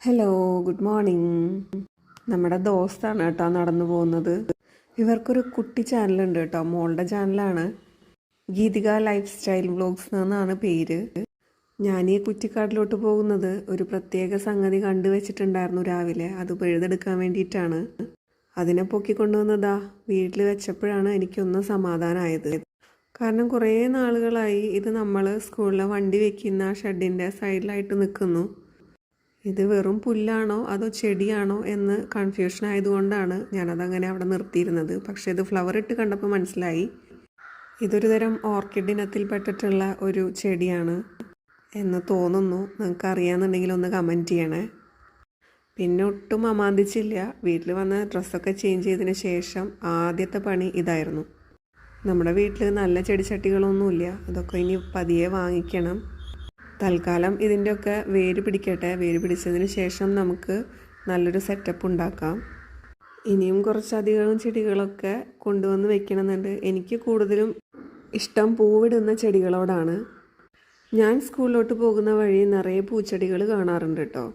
Hello good morning നമ്മുടെ ദോസ്താണ് കേട്ടോ നടന്നു പോകുന്നത്. ഇവർക്കൊരു കുട്ടി ചാനലുണ്ട് കേട്ടോ. മോളുടെ ചാനലാണ് ഗീതിക ലൈഫ് സ്റ്റൈൽ വ്ളോഗ്സ് എന്നാണ് പേര്. ഞാൻ ഈ കുറ്റിക്കാട്ടിലോട്ട് പോകുന്നത് ഒരു പ്രത്യേക സംഗതി കണ്ടുവച്ചിട്ടുണ്ടായിരുന്നു രാവിലെ. അത് പിഴുതെടുക്കാൻ വേണ്ടിയിട്ടാണ്. അതിനെ പൊക്കിക്കൊണ്ടുവന്നതാ വീട്ടിൽ വെച്ചപ്പോഴാണ് എനിക്കൊന്ന് സമാധാനമായത് കാരണം കുറേ നാളുകളായി ഇത് നമ്മൾ സ്കൂളിലെ വണ്ടി വെക്കുന്ന ഷെഡിന്റെ സൈഡിലായിട്ട് നിൽക്കുന്നു ഇത് വെറും പുല്ലാണോ അതോ ചെടിയാണോ എന്ന് കൺഫ്യൂഷൻ ആയതുകൊണ്ടാണ് ഞാനതങ്ങനെ അവിടെ നിർത്തിയിരുന്നത്. പക്ഷേ ഇത് ഫ്ലവർ ഇട്ട് കണ്ടപ്പോൾ മനസ്സിലായി. ഇതൊരു തരം ഓർക്കിഡ് ഒരു ചെടിയാണ് എന്ന് തോന്നുന്നു. നിങ്ങൾക്ക് അറിയാമെന്നുണ്ടെങ്കിൽ ഒന്ന് കമന്റ് ചെയ്യണേ. പിന്നെ ഒട്ടും അമാന്തിച്ചില്ല. വീട്ടിൽ വന്ന് ഡ്രസ്സൊക്കെ ചേഞ്ച് ചെയ്തതിന് ശേഷം ആദ്യത്തെ പണി ഇതായിരുന്നു. നമ്മുടെ വീട്ടിൽ നല്ല ചെടിച്ചട്ടികളൊന്നുമില്ല. അതൊക്കെ ഇനി പതിയെ വാങ്ങിക്കണം. തൽക്കാലം ഇതിന്റെയൊക്കെ വേര് പിടിക്കട്ടെ. വേര് പിടിച്ചതിന് ശേഷം നമുക്ക് നല്ലൊരു സെറ്റപ്പ് ഉണ്ടാക്കാം. ഇനിയും കുറച്ചധികം ചെടികളൊക്കെ കൊണ്ടുവന്ന് വെക്കണമെന്നുണ്ട്. എനിക്ക് കൂടുതലും ഇഷ്ടം പൂവിടുന്ന ചെടികളോടാണ്. ഞാൻ സ്കൂളിലോട്ട് പോകുന്ന വഴി നിറയെ പൂച്ചെടികൾ കാണാറുണ്ട് കേട്ടോ.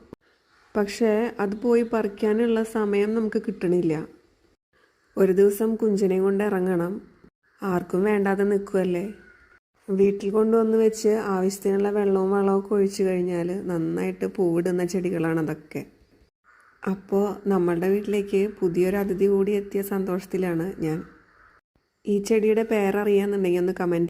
പക്ഷേ അത് പോയി പറിക്കാനുള്ള സമയം നമുക്ക് കിട്ടണില്ല. ഒരു ദിവസം കുഞ്ചിനെയും കൊണ്ട് ഇറങ്ങണം. ആർക്കും വേണ്ടാതെ നിൽക്കുമല്ലേ വീട്ടിൽ കൊണ്ടുവന്ന് വെച്ച് ആവശ്യത്തിനുള്ള വെള്ളവും വളവും ഒക്കെ ഒഴിച്ചു കഴിഞ്ഞാൽ നന്നായിട്ട് പൂവിടുന്ന ചെടികളാണ് അതൊക്കെ. അപ്പോൾ നമ്മളുടെ വീട്ടിലേക്ക് പുതിയൊരു അതിഥി കൂടി എത്തിയ സന്തോഷത്തിലാണ് ഞാൻ. ഈ ചെടിയുടെ പേരറിയാന്നുണ്ടെങ്കിൽ ഒന്ന് കമന്റ്